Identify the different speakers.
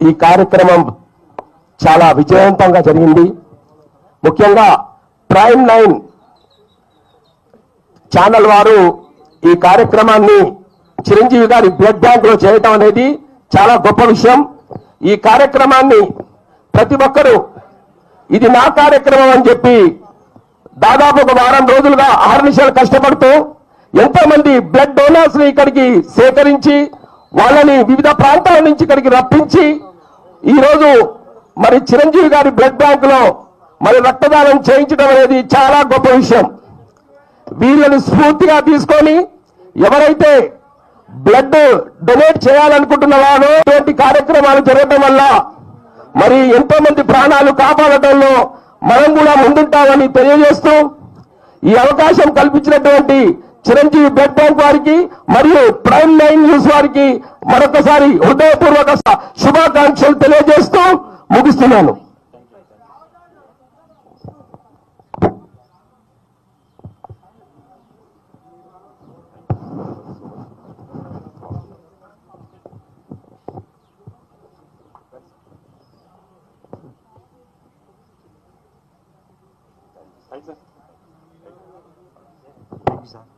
Speaker 1: ఈ కార్యక్రమం చాలా విజయవంతంగా జరిగింది. ముఖ్యంగా ప్రైమ్ లైన్ ఛానల్ వారు ఈ కార్యక్రమాన్ని చిరంజీవి గారి బ్లడ్ బ్యాంక్లో చేయటం అనేది చాలా గొప్ప విషయం. ఈ కార్యక్రమాన్ని ప్రతి ఒక్కరూ ఇది నా కార్యక్రమం అని చెప్పి దాదాపు ఒక వారం రోజులుగా ఆరు కష్టపడుతూ ఎంతో మంది బ్లడ్ డోనర్స్ని ఇక్కడికి సేకరించి వాళ్ళని వివిధ ప్రాంతాల నుంచి ఇక్కడికి రప్పించి ఈరోజు మరి చిరంజీవి గారి బ్లడ్ బ్యాంక్లో మరి రక్తదానం చేయించడం అనేది చాలా గొప్ప విషయం. వీళ్ళని స్ఫూర్తిగా తీసుకొని ఎవరైతే బ్లడ్ డొనేట్ చేయాలనుకుంటున్నారో ఇటువంటి కార్యక్రమాలు జరగడం వల్ల మరి ఎంతో మంది ప్రాణాలు కాపాడటంలో మనం కూడా ముందుంటామని తెలియజేస్తూ ఈ అవకాశం కల్పించినటువంటి చిరంజీవి బ్లడ్ బ్యాంక్ వారికి మరియు ప్రైమ్ లైన్ న్యూస్ వారికి మరొకసారి హృదయపూర్వక శుభాకాంక్షలు తెలియజేస్తూ ముగిస్తున్నాను
Speaker 2: Thank you, sir.